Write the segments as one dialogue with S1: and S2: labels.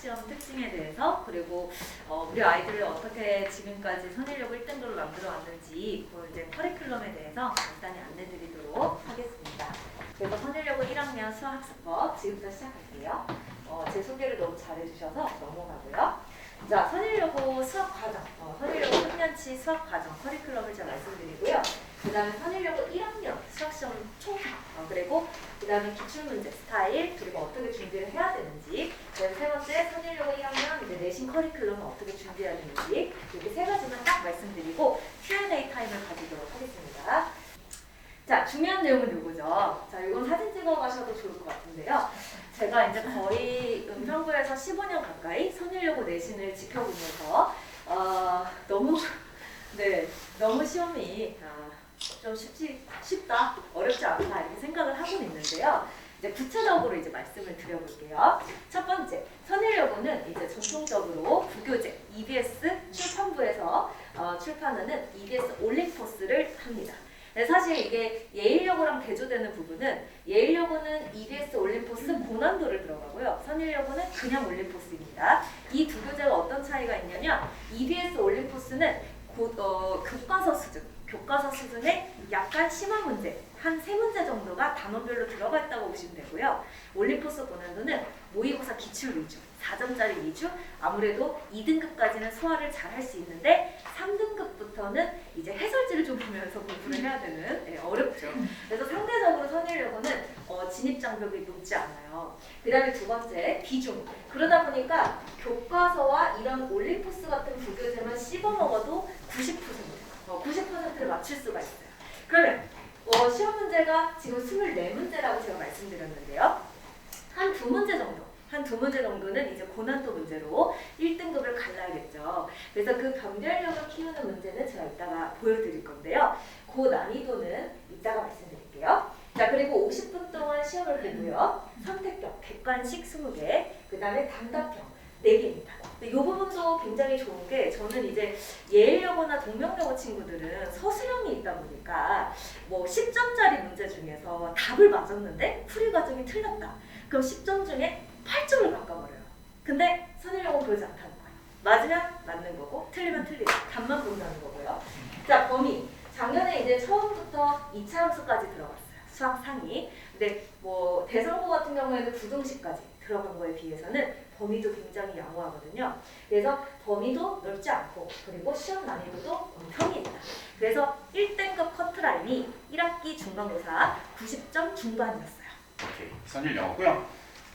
S1: 수학시험 특징에 대해서 그리고 어, 우리 아이들을 어떻게 지금까지 선일력 1등급을 만들어 왔는지 그 이제 커리큘럼에 대해서 간단히 안내드리도록 하겠습니다. 그래서 선일력은 1학년 수학학습법 지금부터 시작할게요. 어, 제 소개를 너무 잘해주셔서 넘어가고요. 자, 선일여고 수학 과정, 어, 선일여고 3년치 수학 과정 커리큘럼을 제가 말씀드리고요. 그 다음에 선일여고 1학년 수학시험 총사, 어, 그리고 그 다음에 기출문제 스타일, 그리고 어떻게 준비를 해야 되는지, 그다음에 세 번째 선일여고 1학년 이제 내신 커리큘럼을 어떻게 준비해야 되는지 이렇게 세 가지만 딱 말씀드리고 Q&A 타임을 가지도록 하겠습니다. 자, 중요한 내용은 요거죠. 자, 이건 사진 찍어 가셔도 좋을 것 같은데요. 제가 이제 거의 은평구에서 15년 가까이 선일여고 내신을 지켜보면서 어, 너무 네 너무 시험이 아, 좀 쉽지 쉽다 어렵지 않다 이렇게 생각을 하고 있는데요. 이제 구체적으로 이제 말씀을 드려볼게요. 첫 번째 선일여고는 이제 전통적으로 부교재 EBS 출판부에서 어, 출판하는 EBS 올림포스를 합니다. 네, 사실 이게 예일여고랑 대조되는 부분은 예일여고는 EBS 올림포스 고난도를 들어가고요. 선일여고는 그냥 올림포스입니다. 이 두 교재가 어떤 차이가 있냐면 EBS 올림포스는 고, 어, 교과서 수준, 교과서 수준의 약간 심한 문제, 한 세 문제 정도가 단원별로 들어가 있다고 보시면 되고요. 올림포스 고난도는 모의고사 기출 위주, 4점짜리 위주, 아무래도 2등급까지는 소화를 잘 할 수 있는데 3등급부터는 이제 해설지를 좀 보면서 공부를 해야 되는 예, 어렵죠. 그래서 상대적으로 선일여고는 어, 진입 장벽이 높지 않아요. 그 다음에 두 번째 비중. 그러다 보니까 교과서와 이런 올림포스 같은 부교재만 씹어 먹어도 90% 어, 90%를 맞출 수가 있어요. 그러면 어, 시험 문제가 지금 24문제라고 제가 말씀드렸는데요. 한 두 문제 정도, 한 두 문제 정도는 이제 고난도 문제로 1등급을 갈라야겠죠. 그래서 그 변별력을 키우는 문제는 제가 이따가 보여드릴 건데요. 그 난이도는 이따가 말씀드릴게요. 자, 그리고 50분 동안 시험을 보고요. 선택형, 객관식 20개, 그 다음에 단답형 4개입니다. 이 부분도 굉장히 좋은 게 저는 이제 예일여고나 동명여고 친구들은 서술형이 있다 보니까 뭐 10점짜리 문제 중에서 답을 맞았는데 풀이 과정이 틀렸다. 그럼 10점 중에 8점을 바꿔버려요. 근데 선일여고는 그러지 않다는 거예요. 맞으면 맞는 거고 틀리면 틀리다. 답만 본다는 거고요. 자 범위. 작년에 이제 처음부터 2차 함수까지 들어갔어요. 수학 상위. 근데 뭐 대성고 같은 경우에는 부등식까지 들어간 거에 비해서는 범위도 굉장히 양호하거든요. 그래서 범위도 넓지 않고 그리고 시험 난이도도 평이 있다. 그래서 1등급 커트라인이 1학기 중간고사 90점 중반이었어요.
S2: 오케이. 선일 영어고요.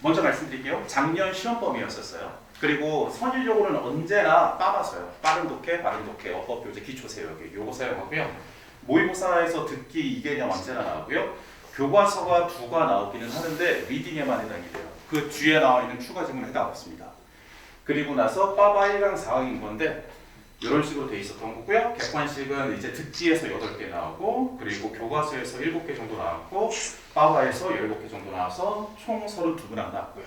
S2: 먼저 말씀드릴게요. 작년 시험 범위였었어요. 그리고 선일여고는 언제나 빠봐서요. 빠른 독해, 빠른 독해, 어법 교재, 기초 세우기 요거 사용하고요. 모의고사에서 듣기 이 개념 언제나 나오고요. 교과서가 두가 나오기는 하는데 리딩에만 해당이 돼요. 그 뒤에 나와 있는 추가 질문 해당 없습니다. 그리고 나서 빠바 1강 4강인 건데 이런 식으로 돼 있었던 거고요. 객관식은 이제 듣기에서 8개 나오고 그리고 교과서에서 7개 정도 나왔고 빠바에서 17개 정도 나와서 총 32문항 나왔고요.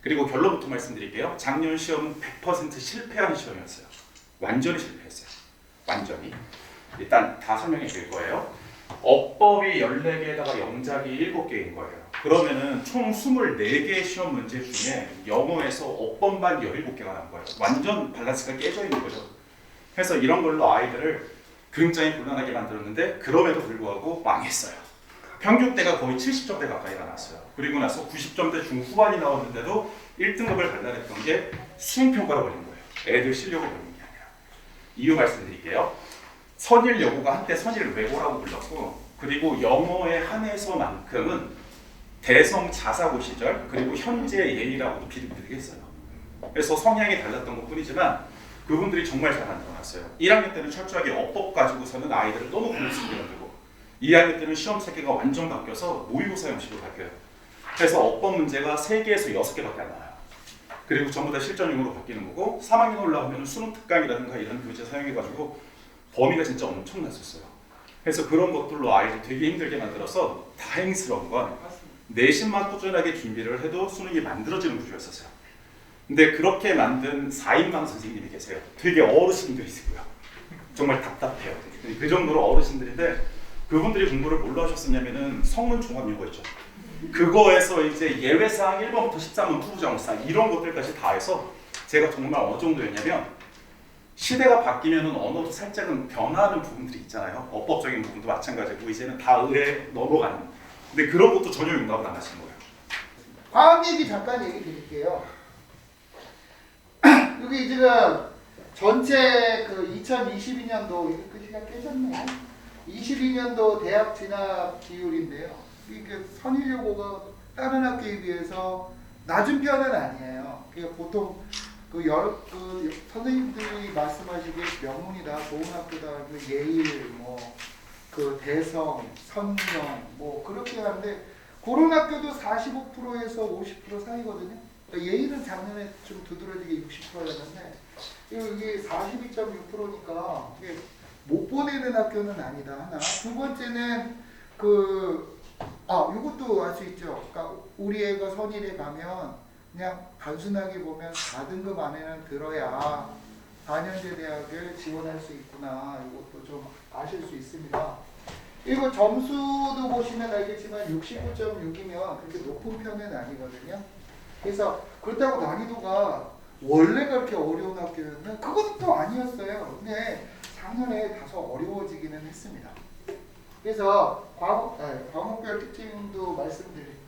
S2: 그리고 결론부터 말씀드릴게요. 작년 시험은 100% 실패한 시험이었어요. 완전히 실패했어요. 완전히. 일단 다 설명해 드릴 거예요. 어법이 14개에다가 영작이 7개인 거예요. 그러면은 총 24개 시험 문제 중에 영어에서 어법만 17개가 난 거예요. 완전 밸런스가 깨져 있는 거죠. 그래서 이런 걸로 아이들을 굉장히 곤란하게 만들었는데 그럼에도 불구하고 망했어요. 평균대가 거의 70점대 가까이가 났어요. 그리고 나서 90점대 중후반이 나왔는데도 1등급을 갈라냈던 게 수행평가로 걸린 거예요. 애들 실력을 보는 게 아니라. 이유 말씀드릴게요. 선일 여고가 한때 선일 외고라고 불렀고 그리고 영어에 한해서만큼은 대성 자사고 시절 그리고 현재 예의라고도 비슷비슷했어요. 그래서 성향이 달랐던 것 뿐이지만 그분들이 정말 잘 만들어놨어요. 1학년 때는 철저하게 어법 가지고서는 아이들을 너무 공식으로 만들고 2학년 때는 시험 체계가 완전 바뀌어서 모의고사 형식으로 바뀌어요. 그래서 어법 문제가 3개에서 6개밖에 안 나와요. 그리고 전부 다 실전용으로 바뀌는 거고 3학년 올라오면 수능 특강이라든가 이런 교재 사용해가지고 범위가 진짜 엄청났었어요. 그래서 그런 것들로 아이를 되게 힘들게 만들어서 다행스러운 건 내신만 꾸준하게 준비를 해도 수능이 만들어지는 구조였었어요. 근데 그렇게 만든 4인방 선생님이 계세요. 되게 어르신들이시고요. 정말 답답해요. 그 정도로 어르신들인데 그분들이 공부를 뭘로 하셨었냐면은 성문 종합 용어 있죠. 그거에서 이제 예외사항 1번부터 13번 부부정사 이런 것들까지 다 해서 제가 정말 어느 정도였냐면 시대가 바뀌면 언어도 살짝은 변하는 부분들이 있잖아요. 어법적인 부분도 마찬가지고 이제는 다 의에 넘어가는. 근데 그런 것도 전혀 용납을 안 하시는 거예요.
S3: 과학 얘기 잠깐 얘기 드릴게요. 여기 지금 전체 그 2022년도 이거 글씨가 깨졌네. 22년도 대학 진학 비율인데요. 이게 선일여고가 다른 학교에 비해서 낮은 편은 아니에요. 그게 보통 그 여러 그 선생님들이 말씀하시기에 명문이다, 좋은 학교다, 그 예일, 뭐 그 대성, 선명, 뭐 그렇게 하는데 그런 학교도 45%에서 50% 사이거든요. 그러니까 예일은 작년에 좀 두드러지게 60%였는데 여기 42.6%니까 이게 못 보내는 학교는 아니다 하나. 두 번째는 그 아, 이것도 알 수 있죠. 그러니까 우리 애가 선일에 가면 그냥 단순하게 보면 4등급 안에는 들어야 4년제 대학을 지원할 수 있구나. 이것도 좀 아실 수 있습니다. 이거 점수도 보시면 알겠지만 69.6이면 그렇게 높은 편은 아니거든요. 그래서 그렇다고 난이도가 원래가 그렇게 어려운 학교였나? 그건 또 아니었어요. 근데 작년에 다소 어려워지기는 했습니다. 그래서 과목, 아, 과목별 특징도 말씀드릴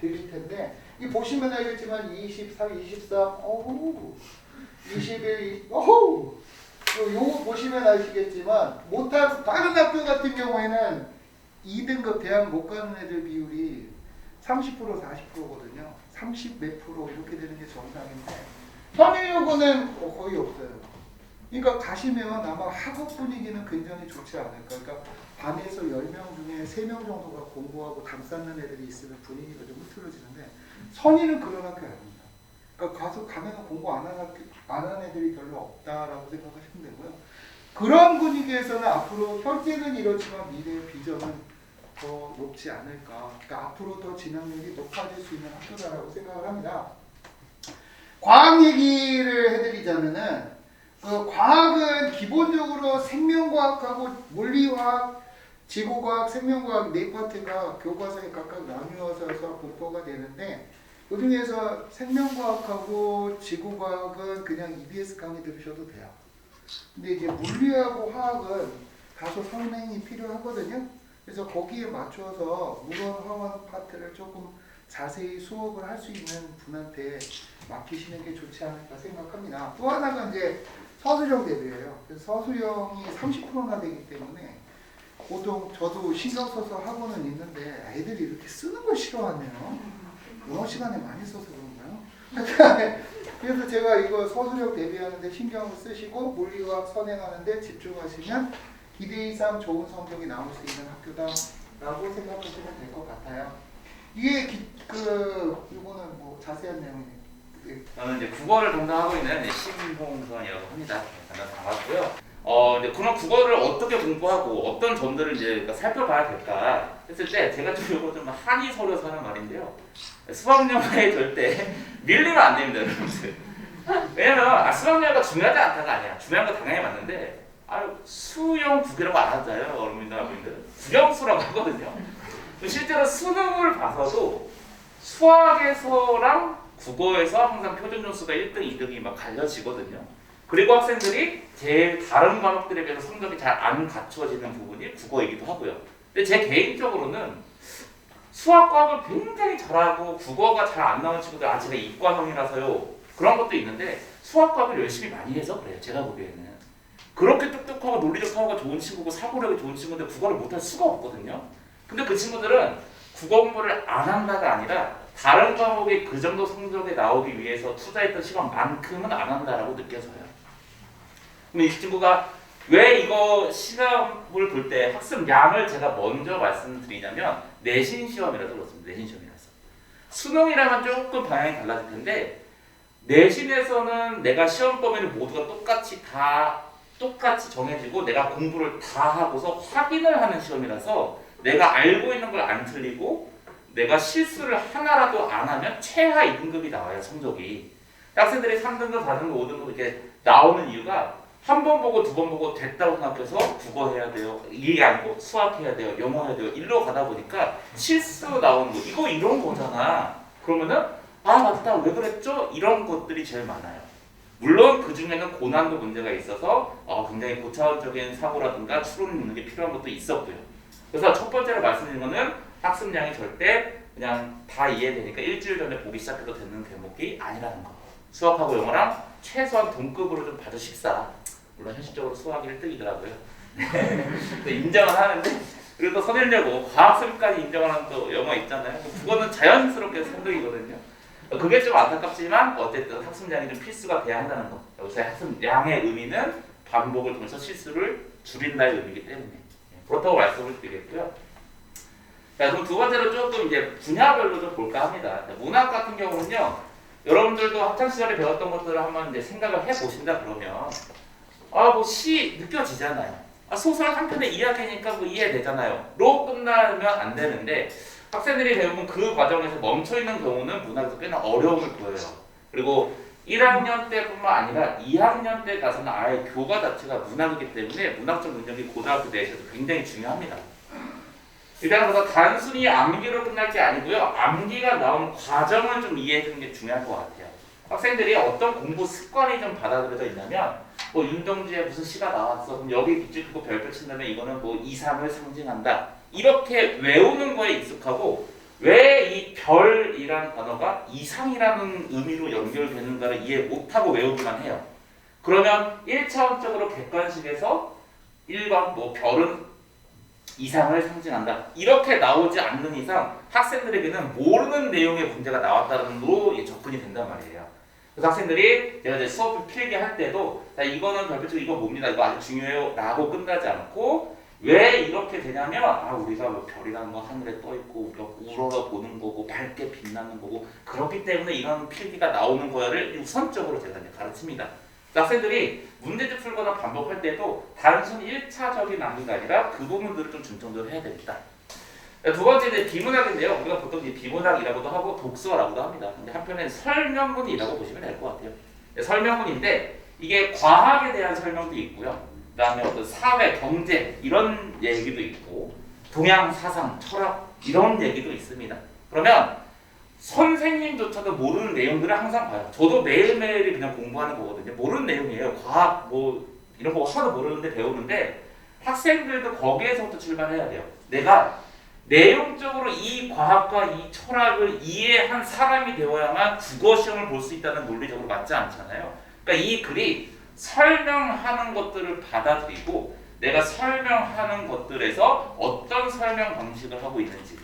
S3: 드릴 텐데 이 보시면 알겠지만 23, 23, 어후, 21, 어후, 요- 요거 보시면 아시겠지만 못한 다른 학교 같은 경우에는 2등급 대학 못 가는 애들 비율이 30% 40%거든요. 30 몇 프로 이렇게 되는 게 정상인데 선행여고는 거의 없어요. 그러니까 가시면 아마 학업 분위기는 굉장히 좋지 않을까. 그러니까 반에서 10명 중에 3명 정도가 공부하고 담 쌓는 애들이 있으면 분위기가 좀 흐트러지는데 선의는 그런 학교 아닙니다. 그러니까 가서 가면 공부 안 하는 안 하는 애들이 별로 없다라고 생각하시면 되고요. 그런 분위기에서는 앞으로 현재는 이렇지만 미래의 비전은 더 높지 않을까. 그러니까 앞으로 더 진학률이 높아질 수 있는 학교다라고 생각을 합니다. 과학 얘기를 해드리자면은 그 과학은 기본적으로 생명과학하고 물리화학, 지구과학, 생명과학 네 파트가 교과서에 각각 나누어서 공부가 되는데 그 중에서 생명과학하고 지구과학은 그냥 EBS 강의 들으셔도 돼요. 근데 이제 물리하고 화학은 다소 설명이 필요하거든요. 그래서 거기에 맞춰서 물원 화원 파트를 조금 자세히 수업을 할 수 있는 분한테 맡기시는 게 좋지 않을까 생각합니다. 또 하나가 이제 서술형 대비예요. 서술형이 30%나 되기 때문에 보통 저도 신경 써서 하고는 있는데 애들이 이렇게 쓰는 걸 싫어하네요. 영어 시간에 많이 써서 그런가요? 그래서 제가 이거 서술형 대비하는데 신경을 쓰시고 물리학 선행하는데 집중하시면 기대 이상 좋은 성적이 나올 수 있는 학교다라고 생각하시면 될 것 같아요. 이게 기, 그 이거는 뭐 자세한 내용이네요.
S4: 저는 이제 국어를 담당하고 있는 이제 심홍선이라고 합니다. 만나 반갑고요. 어, 이제 그런 국어를 어떻게 공부하고 어떤 점들을 이제 살펴봐야 될까 했을 때 제가 좀 이거 좀 한이 서려서 하는 말인데요. 수학 영어에 절대 밀리면 안 됩니다, 여러분들. 왜냐면 아, 수학 영어가 중요하지 않다가 아니야. 중요한 거 당연히 맞는데 아, 수영 국이라고 안 하잖아요, 어른들 아버님들. 국영수라고 하거든요. 실제로 수능을 봐서도 수학에서랑 국어에서 항상 표준 점수가 1등, 2등이 막 갈려지거든요. 그리고 학생들이 제일 다른 과목들에 비해서 성적이 잘 안 갖춰지는 부분이 국어이기도 하고요. 근데 제 개인적으로는 수학 과학을 굉장히 잘하고 국어가 잘 안 나오는 친구들 아 제가 이과형이라서요. 그런 것도 있는데 수학 과학을 열심히 많이 해서 그래요 제가 보기에는. 그렇게 똑똑하고 논리적 사고가 좋은 친구고 사고력이 좋은 친구인데 국어를 못할 수가 없거든요. 근데 그 친구들은 국어 공부를 안 한다가 아니라 다른 과목이 그 정도 성적에 나오기 위해서 투자했던 시간만큼은 안 한다라고 느껴져요. 그럼 이 친구가 왜 이거 시험을 볼 때 학습 양을 제가 먼저 말씀드리냐면 내신 시험이라서 그렇습니다. 내신 시험이라서. 수능이랑은 조금 방향이 달라질 텐데 내신에서는 내가 시험 범위를 모두가 똑같이 다 똑같이 정해지고 내가 공부를 다 하고서 확인을 하는 시험이라서 내가 알고 있는 걸 안 틀리고 내가 실수를 하나라도 안 하면 최하 2등급이 나와요 성적이 학생들이 3등급, 4등급, 5등급 이렇게 나오는 이유가 한 번 보고 두 번 보고 됐다고 생각해서 국어 해야 돼요. 이게 아니고 수학 해야 돼요. 영어 해야 돼요. 일로 가다 보니까 실수 나오는 거 이거 이런 거잖아. 그러면은 아 맞다 왜 그랬죠? 이런 것들이 제일 많아요. 물론 그 중에는 고난도 문제가 있어서 어, 굉장히 고차원적인 사고라든가 추론 있는 게 필요한 것도 있었고요. 그래서 첫 번째로 말씀드린 거는 학습량이 절대 그냥 다 이해되니까 일주일 전에 보기 시작해도 되는 대목이 아니라는 거. 수학하고 영어랑 최소한 동급으로 좀 봐주십사. 물론 현실적으로 수학이 1등이더라고요. 인정은 하는데 그래도 선행려고 과학습까지 인정하는 또 영어 있잖아요. 그거는 자연스럽게 선등이거든요. 그게 좀 안타깝지만 어쨌든 학습량이 좀 필수가 돼야 한다는 거. 여기서 학습량의 의미는 반복을 통해서 실수를 줄인다의 의미이기 때문에 예, 그렇다고 말씀을 드리겠고요. 자, 그럼 두 번째로 조금 이제 분야별로 좀 볼까 합니다. 자, 문학 같은 경우는요, 여러분들도 학창 시절에 배웠던 것들을 한번 이제 생각을 해 보신다 그러면 아 뭐 시 느껴지잖아요. 아, 소설 한 편의 이야기니까 뭐 이해되잖아요. 로 끝나면 안 되는데 학생들이 대부분 그 과정에서 멈춰 있는 경우는 문학에서 꽤나 어려움을 보여요. 그리고 1학년 때뿐만 아니라 2학년 때 가서는 아예 교과 자체가 문학이기 때문에 문학적 능력이 고등학교 내에서도 굉장히 중요합니다. 그래서 단순히 암기로 끝날 게 아니고요. 암기가 나온 과정을 좀 이해해 주는 게 중요할 것 같아요. 학생들이 어떤 공부 습관이 좀 받아들여져 있냐면 뭐 윤동주에 무슨 시가 나왔어. 그럼 여기 밑줄 긋고 별표 친다면 이거는 뭐 이상을 상징한다. 이렇게 외우는 거에 익숙하고 왜 이 별이라는 단어가 이상이라는 의미로 연결되는가를 이해 못하고 외우기만 해요. 그러면 1차원적으로 객관식에서 1번 뭐 별은 이상을 상징한다. 이렇게 나오지 않는 이상 학생들에게는 모르는 내용의 문제가 나왔다는 으로 접근이 된단 말이에요. 그래서 학생들이 제가 이제 수업을 필기 할 때도 자, 이거는 별표적 이거 뭡니다. 이거 아주 중요해요. 라고 끝나지 않고 왜 이렇게 되냐면 아 우리가 뭐 별이라는 건 하늘에 떠 있고 우러러 보는 거고 밝게 빛나는 거고 그렇기 때문에 이런 필기가 나오는 거야를 우선적으로 제가 이제 가르칩니다. 학생들이 문제집 풀거나 반복할 때도 단순히 1차적인 암기가 아니라 그 부분들을 좀 중점적으로 해야 됩니다. 두 번째 이제 비문학인데요. 우리가 보통 비문학이라고도 하고 독서라고도 합니다. 근데 한편엔 설명문이라고 보시면 될 것 같아요. 네, 설명문인데 이게 과학에 대한 설명도 있고요. 그다음에 어떤 사회, 경제 이런 얘기도 있고 동양 사상, 철학 이런 얘기도 있습니다. 그러면 선생님조차도 모르는 내용들을 항상 봐요. 저도 매일매일 그냥 공부하는 거거든요. 모르는 내용이에요. 과학 뭐 이런 거 하나도 모르는데 배우는데 학생들도 거기에서부터 출발해야 돼요. 내가 내용적으로 이 과학과 이 철학을 이해한 사람이 되어야만 국어 시험을 볼 수 있다는 논리적으로 맞지 않잖아요. 그러니까 이 글이 설명하는 것들을 받아들이고 내가 설명하는 것들에서 어떤 설명 방식을 하고 있는지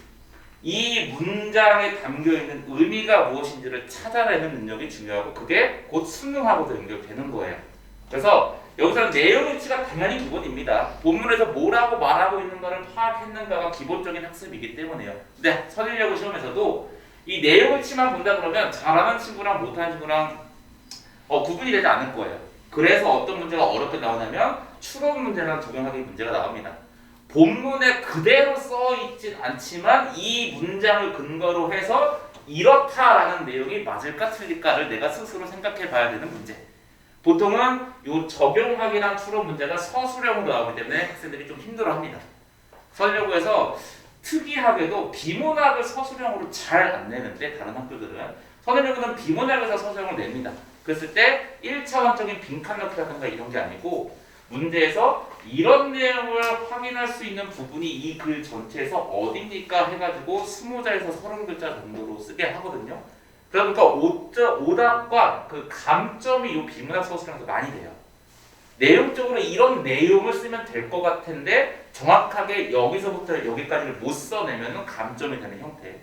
S4: 이 문장에 담겨 있는 의미가 무엇인지를 찾아내는 능력이 중요하고 그게 곧 수능하고도 연결되는 거예요. 그래서 여기서는 내용 일치가 당연히 기본입니다. 본문에서 뭐라고 말하고 있는가를 파악했는가가 기본적인 학습이기 때문에요. 근데 선일여고 시험에서도 이 내용 일치만 본다 그러면 잘하는 친구랑 못하는 친구랑 어, 구분이 되지 않을 거예요. 그래서 어떤 문제가 어렵게 나오냐면 추론 문제랑 적용하기 문제가 나옵니다. 본문에 그대로 써 있진 않지만 이 문장을 근거로 해서 이렇다라는 내용이 맞을까 틀릴까를 내가 스스로 생각해 봐야 되는 문제. 보통은 요 적용하기랑 추론 문제가 서술형으로 나오기 때문에 학생들이 좀 힘들어 합니다. 서술형에서 특이하게도 비문학을 서술형으로 잘 안 내는데 다른 학교들은 서술형은 비문학에서 서술형을 냅니다. 그랬을 때 1차원적인 빈칸 넣기라든가 이런 게 아니고 문제에서 이런 내용을 확인할 수 있는 부분이 이 글 전체에서 어딥니까 해가지고 20자에서 30글자 정도로 쓰게 하거든요. 그러니까 오답과 그 감점이 이 비문학 서술형에서 많이 돼요. 내용적으로 이런 내용을 쓰면 될 것 같은데 정확하게 여기서부터 여기까지를 못 써내면 감점이 되는 형태.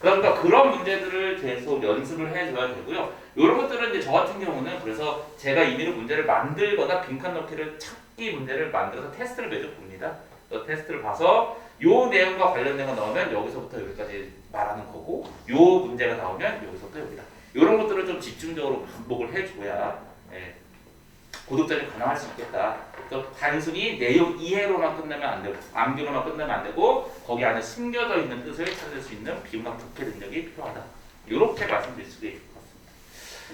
S4: 그러니까 그런 문제들을 계속 연습을 해줘야 되고요. 이런 것들은 이제 저 같은 경우는 그래서 제가 임의로 문제를 만들거나 빈칸 넣기를 찾기 문제를 만들어서 테스트를 매주 봅니다. 그 테스트를 봐서 요 내용과 관련된 거 나오면 여기서부터 여기까지 말하는 거고 요 문제가 나오면 여기서부터 여기다. 이런 것들을 좀 집중적으로 반복을 해줘야 예, 고독자님 가능할 수 있겠다. 그래서 단순히 내용 이해로만 끝내면 안 되고 암기로만 끝내면 안 되고 거기 안에 숨겨져 있는 뜻을 찾을 수 있는 비문학 독해 능력이 필요하다. 이렇게 말씀드릴 수가 있을 것 같습니다.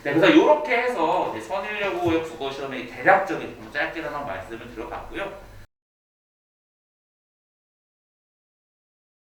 S4: 네, 그래서 이렇게 해서 선일여고의 국어 시험의 대략적인 좀 짧게나마 말씀을 드려봤고요.